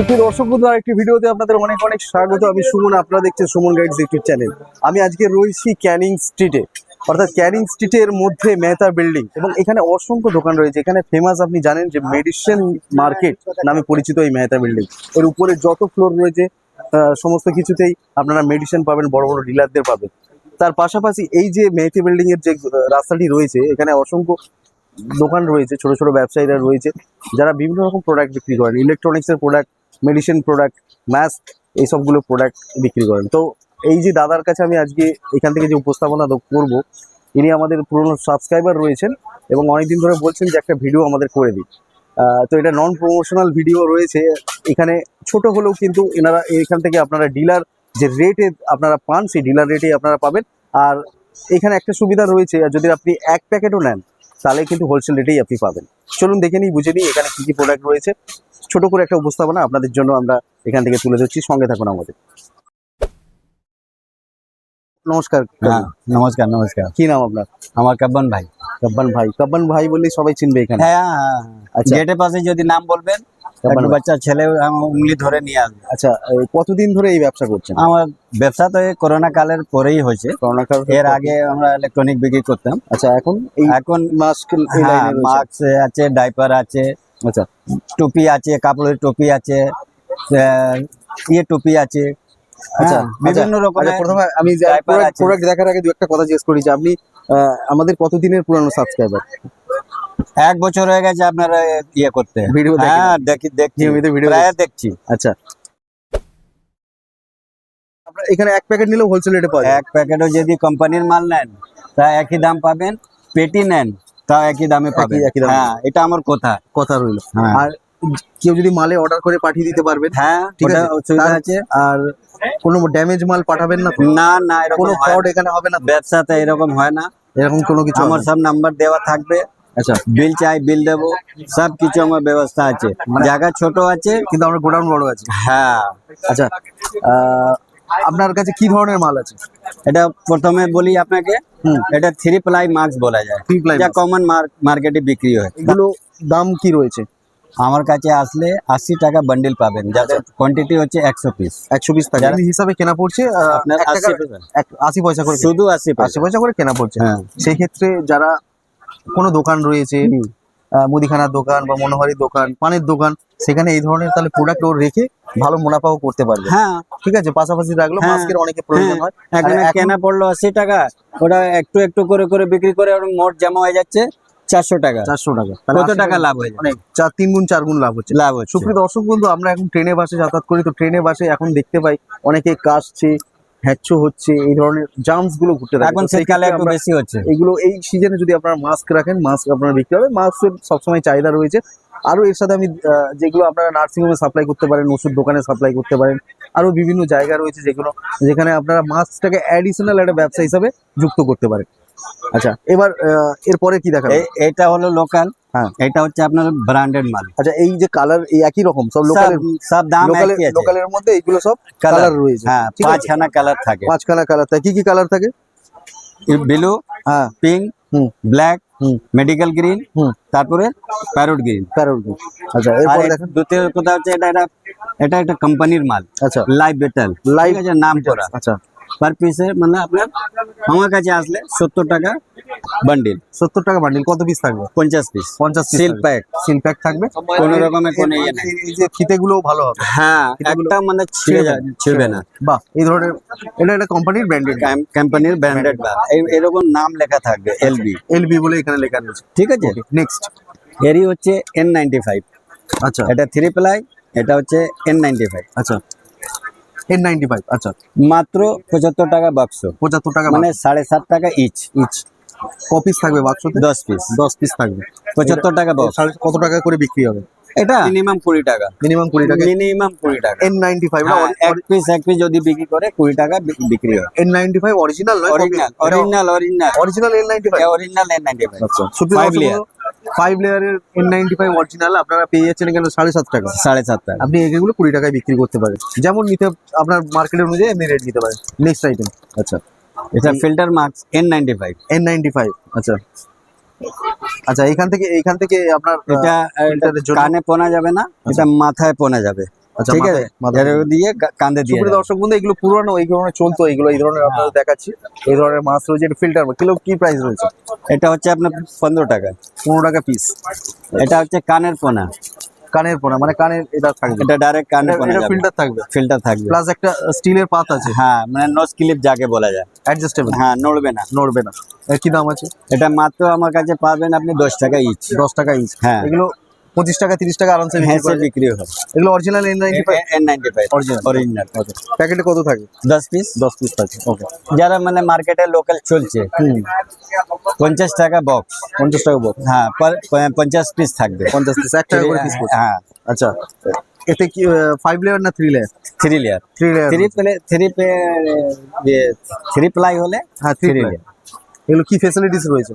সুপ্রিয় দর্শক বন্ধু একটি ভিডিওতে আপনাদের অনেক অনেক স্বাগত। আমি সুমন, আপনারা দেখছেন সুমন গাইডস ইউটিউব চ্যানেল আমি আজকে রয়েছি ক্যানিং স্ট্রিটে, অর্থাৎ ক্যানিং স্ট্রিটের মধ্যে মেহতা বিল্ডিং এবং এখানে অসংখ্য দোকান রয়েছে। এখানে ফেমাস আপনি জানেন যে মেডিসিন মার্কেট নামে পরিচিত এই মেহতা বিল্ডিং। এর উপরে যত ফ্লোর রয়েছে সমস্ত কিছুতেই আপনারা মেডিসিন পাবেন, বড় বড় ডিলারদের পাবেন। তার পাশাপাশি এই যে মেহতি বিল্ডিং এর যে রাস্তাটি রয়েছে, এখানে অসংখ্য দোকান রয়েছে, ছোট ছোট ব্যবসায়ীরা রয়েছে, যারা বিভিন্ন রকম প্রোডাক্ট বিক্রি করেন। ইলেকট্রনিক্সের প্রোডাক্ট মেডিসিন প্রোডাক্ট মাস্ক এইসবগুলো প্রোডাক্ট বিক্রি করেন। তো এই যে দাদার কাছে আমি আজকে এখান থেকে যে উপস্থাপনা করব, ইনি আমাদের পুরনো সাবস্ক্রাইবার রয়েছেন এবং অনেকদিন ধরে বলছেন যে একটা ভিডিও আমাদের করে দিই তো এটা নন প্রমোশনাল ভিডিও রয়েছে। এখানে ছোট হলেও কিন্তু এনারা এখান থেকে আপনারা ডিলার যে রেটে আপনারা পান, সেই ডিলার রেটেই আপনারা পাবেন। আর এখানে একটা সুবিধা রয়েছে যদি আপনি এক প্যাকেটও নেন, তাহলে কিন্তু হোলসেল রেটেই আপনি পাবেন। চলুন দেখে নিই, বুঝে নিই এখানে কী কী প্রোডাক্ট রয়েছে। ছোট করে একটা উপস্থাপনা আপনাদের জন্য আমরা এখান থেকে তুলে ধরছি। সঙ্গে থাকুন আমাদের। নমস্কার। হ্যাঁ নমস্কার নমস্কার। কি নাম আপনার? আমার কাব্বান ভাই। কাব্বান ভাই। কাব্বান ভাই বললেই সবাই চিনবে এখানে। হ্যাঁ হ্যাঁ, আচ্ছা। গেটের পাশে যদি নাম বলবেন একটা বাচ্চা ছেলে উঙ্গলি ধরে নিয়ে আসবে। আচ্ছা কতদিন ধরে এই ব্যবসা করছেন? আমার ব্যবসা তো এই করোনা কালের পরেই হয়েছে। করোনা কাল এর আগে আমরা ইলেকট্রনিক বিক্রি করতাম। আচ্ছা এখন এখন মাস্ক হ্যাঁ মাস্ক আছে ডাইপার আছে আচ্ছা। টুপি আছে কাপড়ের টুপি আছে ইয়ে টুপি আছে। আচ্ছা, হ্যাঁ, বিভিন্ন আচ্ছা রকমের প্রথমে আমি প্রোডাক্ট দেখার আগে দু একটা কথা জিজ্ঞেস করি যে আপনি আহ, আমাদের কতদিনের পুরানো সাবস্ক্রাইবার এক বছর হয়ে গেছে আপনারা ইয়ে করতে। ভিডিও হ্যাঁ দেখি নিয়মিত ভিডিও প্রায় দেখছি। আচ্ছা। আপনার এখানে এক প্যাকেট নিলেও হোলসেল রেটে পাওয়া যায়? এক প্যাকেটও যদি কোম্পানির মাল নেন তা একই দাম পাবেন পেটি নেন। তা একই দামে একই দামে। হ্যাঁ এটা আমার কথা কথা রইল। হ্যাঁ। আর কেউ যদি মালে অর্ডার করে পাঠিয়ে দিতে পারবে হ্যাঁ ঠিক আছে। আর কোনো ড্যামেজ মাল পাঠাবেন না। না না এরকম কোনো ফ্রড এখানে হবে না? ব্যবসাতে এরকম হয় না। এরকম কোনো কিছু আমার সব নাম্বার দেওয়া থাকবে। আচ্ছা। বিল চাই বিল দেবো। সব কিছু আমার ব্যবস্থা আছে। মানে- জায়গা ছোট আছে। কিন্তু আমরা গোডাউন বড় আছে। হ্যাঁ। আচ্ছা আহ, আপনার কাছে কি ধরনের মাল আছে? এটা প্রথমে বলি আপনাকে। এটা থ্রি প্লাই মাস্ক বলা যায়। যা কমন মার্কেটে বিক্রি হয়। এগুলো দাম কি রয়েছে? আমার কাছে আসলে আশি টাকা বান্ডিল পাবেন। যাদের আচ্ছা। কোয়ান্টিটি হচ্ছে একশো পিস একশো পিস টাকা হিসাবে কেনা পড়ছে আপনার আশি পয়সা। করে শুধু আশি আশি পয়সা। করে কেনা পড়ছে। হ্যাঁ। সেই ক্ষেত্রে যারা কোনো দোকান রয়েছে মুদিখানার দোকান বা মনোহারি দোকান পানের দোকান সেখানে এই ধরনের তাহলে প্রোডাক্ট ওর রেখে ভালো মুনাফাও করতে পারবে। হ্যাঁ। ঠিক আছে? পাশাপাশি রাখল হ্যাঁ, মাস্কের অনেকে প্রয়োজন হয়। এখন- কেনা পড়ল আশি টাকা ওটা একটু একটু করে করে বিক্রি করে মোট জমা হয়ে যাচ্ছে চারশো টাকা। চারশো টাকা। কত টাকা লাভ হয়ে যায় অনেক চার তিন গুণ চার গুণ লাভ হচ্ছে। লাভ হচ্ছে। সুপ্রিয় দর্শক বন্ধু আমরা এখন ট্রেনে বাসে যাতায়াত করি তো ট্রেনে বাসে এখন দেখতে পাই অনেকে কাশছে হ্যাচ্ছো হচ্ছে এই ধরনের জামসগুলো ঘুরতে থাকে। এখন শীতকালে একটু বেশি হচ্ছে। এগুলো এই সিজনে যদি আপনারা মাস্ক রাখেন মাস্ক আপনারা বিক্রি হবে। মাস্কের সবসময় চাহিদা রয়েছে। আরও এর সাথে আমি যেগুলো আপনারা নার্সিংহোমে সাপ্লাই করতে পারেন ওষুধ দোকানে সাপ্লাই করতে পারেন আরও বিভিন্ন জায়গা রয়েছে যেগুলো যেখানে আপনারা মাস্কটাকে অ্যাডিশনাল একটা ব্যবসা হিসাবে যুক্ত করতে পারেন। আচ্ছা এবার এরপরে কি এই- এটা হলো লোকাল হ্যাঁ। এটা হচ্ছে আপনার ব্র্যান্ডেড মাল। আচ্ছা এই যে কালার এই একই রকম সব সব- দাম লোকালের একই আছে। লোকালের মধ্যে এইগুলো সব কালার রয়েছে। হ্যাঁ পাঁচখানা কালার থাকে। পাঁচখানা কালার থাকে। কি কি কালার থাকে? ব্লু হ্যাঁ। পিঙ্ক হুম। ব্ল্যাক হুম। মেডিকেল গ্রিন হুম। তারপরে প্যারোট গ্রিন প্যারোল আচ্ছা আর এরপরে দেখেন। দ্বিতীয় কথা হচ্ছে এটা এটা এটা একটা কোম্পানির মাল। আচ্ছা। লাইভ বেটাল লাইভ নাম করা। আচ্ছা। পার পিসে মানে আপনার আমার কাছে আসলে সত্তর টাকা বান্ডিল সত্তর টাকা বান্ডিল কত পিস থাকবে? পঞ্চাশ পিস পঞ্চাশ সিল প্যাক সিল প্যাক থাকবে? কোনো রকমের কোনো ইয়ে নেই। এই- যে ফিতেগুলো ভালো হবে। হ্যাঁ একটা মানে ছিঁড়ে যায় ছিঁড়বে না। বাহ এই ধরনের এটা একটা কোম্পানির ব্র্যান্ডেড কোম্পানির ব্র্যান্ডেড এই- এরকম নাম লেখা থাকবে এলবি এলবি বলে এখানে লেখা রয়েছে। ঠিক আছে? নেক্সট এরই হচ্ছে এন নাইনটি ফাইভ আচ্ছা। এটা থ্রি প্লাই এটা হচ্ছে এন নাইনটি ফাইভ আচ্ছা। এন নাইনটি ফাইভ আচ্ছা। মাত্র পঁচাত্তর টাকা বাক্স পঁচাত্তর টাকা মানে সাড়ে সাত টাকা ইচ ইচ ক পিস থাকবে বাক্সতে দশ পিস দশ পিস থাকবে। পঁচাত্তর টাকা বক্স সাড়ে কত টাকা করে বিক্রি হবে? এটা? মিনিমাম কুড়ি টাকা। মিনিমাম কুড়ি টাকা। মিনিমাম কুড়ি টাকা। এন নাইনটি ফাইভ এক পিস এক পিস যদি বিক্রি করে কুড়ি টাকা বিক্রি হয়। N ninety five original original original original original N ninety five original N ninety five আচ্ছা. ফাইভ লেয়ারের এন নাইনটি ফাইভ অরিজিনাল আপনারা পেয়ে যাচ্ছেন এখানে সাড়ে সাত টাকা। সাড়ে সাত টাকা। আপনি এগুলো কুড়ি টাকায় বিক্রি করতে পারেন। যেমন নিতে আপনার মার্কেটের অনুযায়ী এমনি রেট নিতে পারেন। নেক্সট আইটেম আচ্ছা। এটা filter masks N ninety five N ninety five আচ্ছা। আচ্ছা এখান থেকে এইখান থেকে আপনার এটা কানে পোনা যাবে না এটা মাথায় পোনা যাবে। আচ্ছা ঠিক আছে। দিয়ে কাঁধে দিয়ে সুপ্রিয় দর্শক বন্ধু এগুলো পুরনো এই ধরনের চলতো এগুলো এই ধরনের আপনাদের দেখাচ্ছি। এই ধরনের মাছ রয়েছে এটা ফিল্টার কিলো কি প্রাইস রয়েছে? এটা হচ্ছে আপনার পনেরো টাকা। পনেরো টাকা পিস এটা হচ্ছে কানের পোনা। কানের পোনা মানে কানের এটা থাকবে। এটা ডাইরেক্ট কানের পোনা এটা ফিল্টার থাকবে। ফিল্টার থাকবে। প্লাস একটা স্টিলের পাত আছে। হ্যাঁ মানে নোজ ক্লিপ যাকে বলা যায়। অ্যাডজাস্টেবল হ্যাঁ নড়বে না। নড়বে না। কি দাম আছে? এটা মাত্র আমার কাছে পাবেন আপনি দশ টাকা ইচ দশ টাকা ইঞ্চ হ্যাঁ। এগুলো পঁচিশ টাকা তিরিশ টাকা আরামসে বিক্রি হ্যাঁ করা বিক্রি হবে। এগুলো original N ninety five N ninety five Original. Original প্যাকেটে কত থাকে? দশ পিস দশ পিস থাকে ওকে যারা মানে মার্কেটে লোকাল চলছে পঞ্চাশ টাকা বক্স পঞ্চাশ টাকা বক্স হ্যাঁ per- প- পঞ্চাশ পিস থাকবে। পঞ্চাশ পিস এক টাকা করে পিস হ্যাঁ। আচ্ছা। এতে কি ফাইভ লেয়ার না three layer three layer three layer three ply three ply three ply হলে হ্যাঁ থ্রি লেয়ার এগুলো কি ফেসিলিটিস রয়েছে?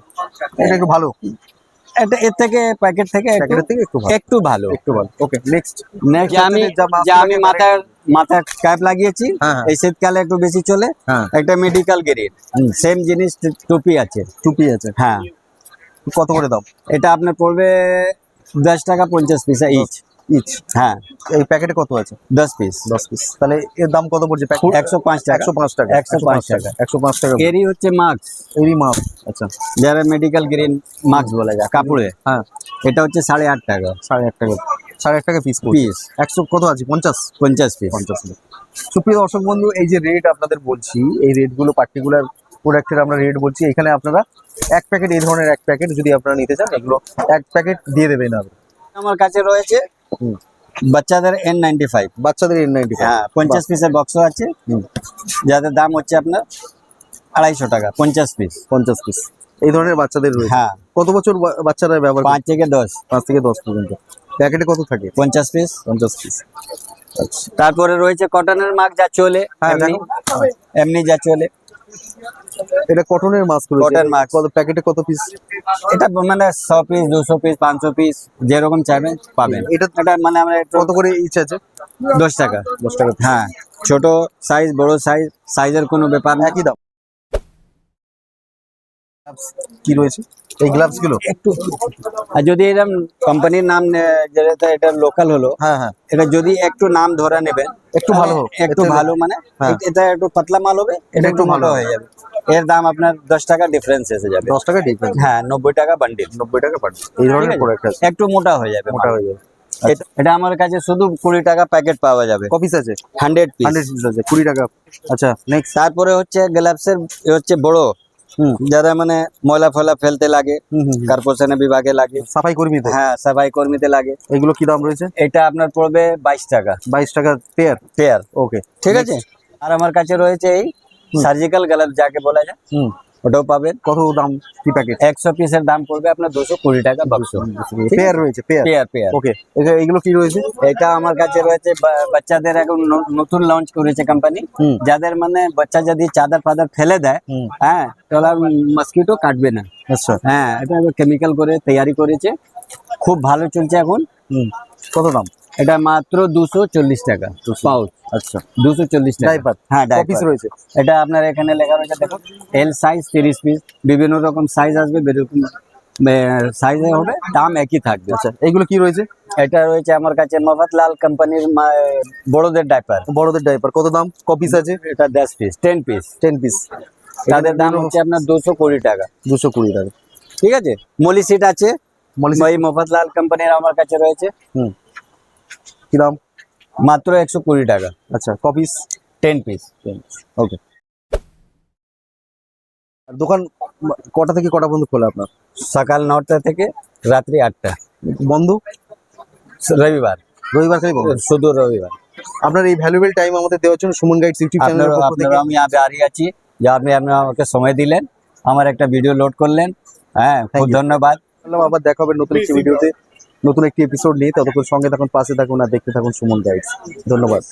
এটা একটু ভালো। এটা এর থেকে প্যাকেট থেকে একটু একটু ভালো। একটু ভালো। ওকে নেক্সট নেক্সট আমি আমি মাথার মাথার ক্যাপ লাগিয়েছি। হ্যাঁ, হ্যাঁ। এই শীতকালে একটু বেশি চলে। হ্যাঁ। একটা মেডিকেল গ্রেড সেম জিনিস টুপি আছে। টুপি আছে। হ্যাঁ। কত করে দাম এটা আপনার পড়বে দশ টাকা পঞ্চাশ পয়সা ইচ ইচ হ্যাঁ। এই প্যাকেটে কত আছে? দশ পিস দশ পিস তাহলে এর দাম কত পড়ছে একশো পাঁচ টাকা। একশো পাঁচ টাকা। একশো পাঁচ টাকা। একশো পাঁচ টাকা। এরই হচ্ছে মাস্ক এরই মাপ আচ্ছা। যারা মেডিকেল গ্রিন মাস্ক বলা যায় কাপড়ে হ্যাঁ। এটা হচ্ছে সাড়ে আট টাকা। সাড়ে আট টাকা। সাড়ে আট টাকা পিস পিস একশো কত আছে? পঞ্চাশ? পঞ্চাশ পিস পঞ্চাশ সুপ্রিয় দর্শক বন্ধু এই যে রেট আপনাদের বলছি এই রেটগুলো পার্টিকুলার প্রোডাক্টের আমরা রেট বলছি এখানে আপনারা এক প্যাকেট এই ধরনের এক প্যাকেট যদি আপনারা নিতে চান এগুলো এক প্যাকেট দিয়ে দেবেন আপনি। আমার কাছে রয়েছে বাচ্চাদের এন নাইনটি ফাইভ বাচ্চাদের এন নাইনটি হ্যাঁ পঞ্চাশ পিসের বক্স আছে। যাদের দাম হচ্ছে আপনার আড়াইশো টাকা পঞ্চাশ পিস পঞ্চাশ পিস এই ধরনের বাচ্চাদের রয়েছে? হ্যাঁ। কত বছর বাচ্চারা ব্যবহার পাঁচ থেকে দশ। পাঁচ থেকে দশ পর্যন্ত। প্যাকেটে কত থাকে? পঞ্চাশ পিস পঞ্চাশ পিস তারপরে রয়েছে কটনের মাগ যা চলে হ্যাঁ, এমনি যা চলে। এটা কটনের মাস্ক Cotton mask। কত প্যাকেটে কত পিস এটা মানে শো পিস দুশো পিস পাঁচশো পিস যেরকম চাইবেন পাবেন। এটা- এটা মানে আমরা কত করে ইচ আছে? দশ টাকা। দশ টাকা হ্যাঁ ছোট সাইজ বড় সাইজ সাইজের কোনো ব্যাপার না। একই দাম। কি রয়েছে? এই গ্লাভসগুলো একটু। আর যদি এরকম কোম্পানির নাম যেটা এটা লোকাল হলো হ্যাঁ হ্যাঁ। এটা যদি একটু নাম ধরে নেবেন একটু ভালো। একটু ভালো মানে হ্যাঁ। এটা একটু পাতলা মাল হবে এটা একটু ভালো হয়ে যাবে। এর দাম আপনার দশ টাকা ডিফারেন্স এসে যাবে। দশ টাকা ডিফারেন্স হ্যাঁ নব্বই টাকা বান্ডিল নব্বই টাকা পাঠাবে এই ধরনের প্রোডাক্ট আছে? একটু মোটা হয়ে যাবে। মোটা হয়ে যাবে। এটা- এটা আমার কাছে শুধু কুড়ি টাকা প্যাকেট পাওয়া যাবে। কপিস আছে? হান্ড্রেড হান্ড্রেড পিস আছে কুড়ি টাকা। আচ্ছা নেক্সট তারপরে হচ্ছে গ্লাভসের হচ্ছে বড়। যারা মানে ময়লা ফয়লা ফেলতে লাগে। কর্পোরেশনের বিভাগে লাগে। সাফাই কর্মীতে হ্যাঁ সাফাই কর্মীতে লাগে। এগুলো কি দাম রয়েছে? এটা আপনার পড়বে বাইশ টাকা। বাইশ টাকা পেয়ার পেয়ার ওকে ঠিক আছে? আর আমার কাছে রয়েছে এই সার্জিক্যাল গ্লাভস যাকে বলা যায় হুম। ওটাও পাবেন। কত দাম কি প্যাকেট একশো পিসের দাম পড়বে আপনার দুশো কুড়ি টাকা বাক্স পেয়ার রয়েছে পেয়ার পেয়ার পেয়ার ওকে এগুলো কি রয়েছে? এটা আমার কাছে রয়েছে বাচ্চাদের এখন নতুন লঞ্চ করেছে কোম্পানি যাদের মানে বাচ্চা যদি চাদর ফাদার ফেলে দেয় হ্যাঁ তাহলে মস্কিটো কাটবে না। আচ্ছা। হ্যাঁ এটা কেমিক্যাল করে তৈরি করেছে। খুব ভালো চলছে এখন। কত দাম? এটা মাত্র দুশো চল্লিশ টাকা পাউচ। আচ্ছা। দুশো চল্লিশ টাকা। হ্যাঁ ডাইপার রয়েছে? এটা আপনার এখানে লেখা রয়েছে দেখো এল সাইজ তিরিশ পিস বিভিন্ন রকম সাইজ আসবে বেরকম সাইজে হবে দাম একই থাকবে। আচ্ছা এগুলো কি রয়েছে? এটা রয়েছে আমার কাছে মফতলাল কোম্পানির বড়দের ডাইপার বড়দের ডাইপার কত দাম? কপিস আছে? এটা দশ piece ten piece ten piece তাদের দাম হচ্ছে আপনার দুশো কুড়ি টাকা। দুশো কুড়ি টাকা। ঠিক আছে? মলি সিট আছে। মলি মফতলাল কোম্পানির আমার কাছে রয়েছে। হুম। কি দাম মাত্র একশো কুড়ি টাকা। আচ্ছা কপিস টেন পিস ওকে দোকান কটা থেকে কটা পর্যন্ত খোলা আপনার? সকাল নটা থেকে রাত্রি আটটা। বন্ধ? রবিবার। রবিবার খালি বন্ধ? শুধু রবিবার। আপনার এই ভ্যালুয়েবল টাইম আমাদের দেওয়ার জন্য সুমন গাইড ইউটিউব চ্যানেলের আপনারা আমি আগে আছি। যে আপনি আপনার আমাকে সময় দিলেন আমার একটা ভিডিও লোড করলেন। হ্যাঁ খুব ধন্যবাদ। আবার দেখা হবে নতুন একটি ভিডিওতে নতুন একটি এপিসোড নিয়ে ততক্ষণ সঙ্গে থাকুন, পাশে থাকুন আর দেখতে থাকুন সুমন গাইডস ধন্যবাদ।